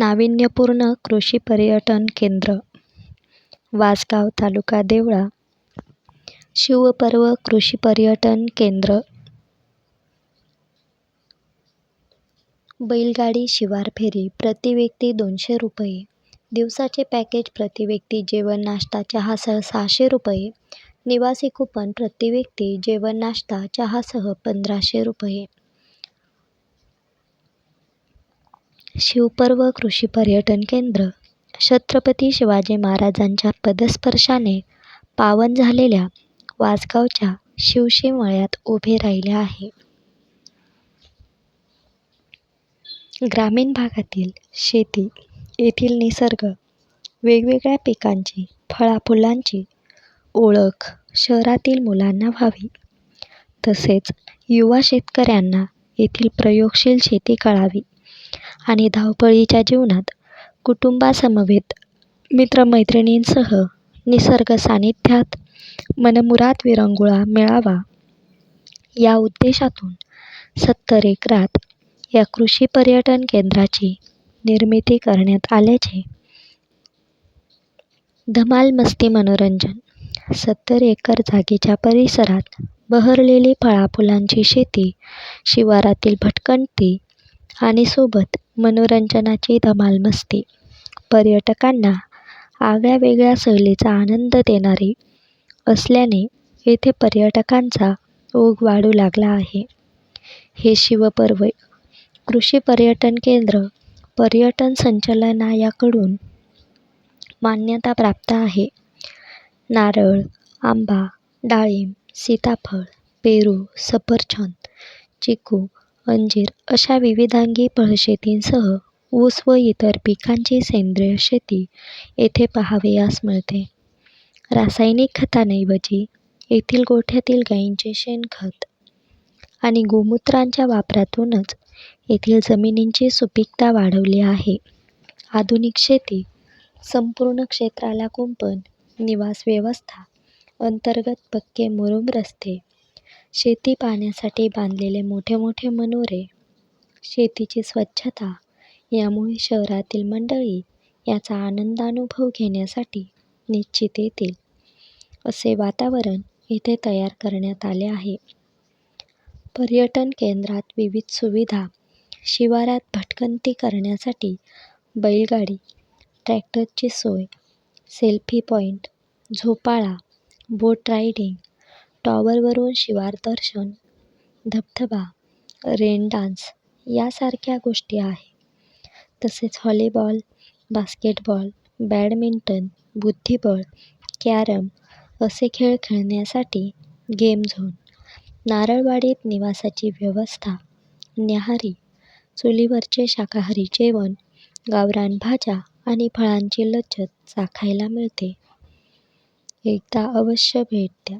नाविन्यपूर्ण कृषी पर्यटन केंद्र वासगाव तालुका देवळा शिवपर्व कृषी पर्यटन केंद्र बैलगाडी शिवार फेरी प्रति व्यक्ती दोनशे रुपये दिवसाचे पॅकेज प्रति व्यक्ती जेवण नाश्ता चहासह सहाशे रुपये निवासी कुपन प्रति व्यक्ती जेवण नाश्ता चहासह पंधराशे रुपये. शिवपर्व कृषी पर्यटन केंद्र. छत्रपती शिवाजी महाराजांच्या पदस्पर्शाने पावन झालेल्या वासगावच्या शिवशी मळ्यात उभे राहिले आहे. ग्रामीण भागातील शेती येथील निसर्ग वेगवेगळ्या पिकांची फळाफुलांची ओळख शहरातील मुलांना व्हावी. तसेच युवा शेतकऱ्यांना येथील प्रयोगशील शेती कळावी. आणि धावपळीच्या जीवनात कुटुंबासमवेत मित्रमैत्रिणींसह निसर्ग सानिध्यात मनमुराद विरंगुळा मिळावा. या उद्देशातून सत्तर एकरात या कृषी पर्यटन केंद्राची निर्मिती करण्यात आल्याचे धमाल मस्ती मनोरंजन सत्तर एकर जागेच्या परिसरात बहरलेली फळाफुलांची शेती शिवारातील भटकंती आणि सोबत मनोरंजनाची धमाल मस्ती. पर्यटकांना आगळ्यावेगळ्या सहलीचा आनंद देणारी असल्याने येथे पर्यटकांचा ओघ वाढू लागला आहे. हे शिवपर्व कृषी पर्यटन केंद्र पर्यटन संचालनायाकडून मान्यता प्राप्त आहे. नारळ आंबा डाळिंब सीताफळ पेरू सफरचंद चिकू अंजीर अशा विविधांगी फळशेतींसह ऊस व इतर पिकांची सेंद्रिय शेती येथे पहावयास मिळते. रासायनिक खतांऐवजी येथील गोठ्यातील गाईंचे शेणखत आणि गोमूत्रांच्या वापरातूनच येथील जमिनींची सुपीकता वाढवली आहे. आधुनिक शेती संपूर्ण क्षेत्राला कुंपण निवास व्यवस्था अंतर्गत पक्के मुरुम रस्ते शेती पाहण्यासाठी बांधलेले मोठे मोठे मनोरे शेतीची स्वच्छता यामुळे शहरातील मंडळी याचा आनंदानुभव घेण्यासाठी निश्चित येतील असे वातावरण इथे तयार करण्यात आले आहे. पर्यटन केंद्रात विविध सुविधा शिवारात भटकंती करण्यासाठी बैलगाडी ट्रॅक्टरची सोय सेल्फी पॉईंट झोपाळा बोट रायडिंग टॉवरवरून शिवार दर्शन धबधबा रेन डान्स यासारख्या गोष्टी आहे. तसेच हॉलीबॉल बास्केटबॉल बॅडमिंटन बुद्धिबळ कॅरम असे खेळ खेळण्यासाठी गेम झोन नारळवाडीत निवासाची व्यवस्था न्याहारी चुलीवरचे शाकाहारी जेवण गावरान भाज्या आणि फळांची लज्जत चाखायला मिळते. एकदा अवश्य भेट द्या.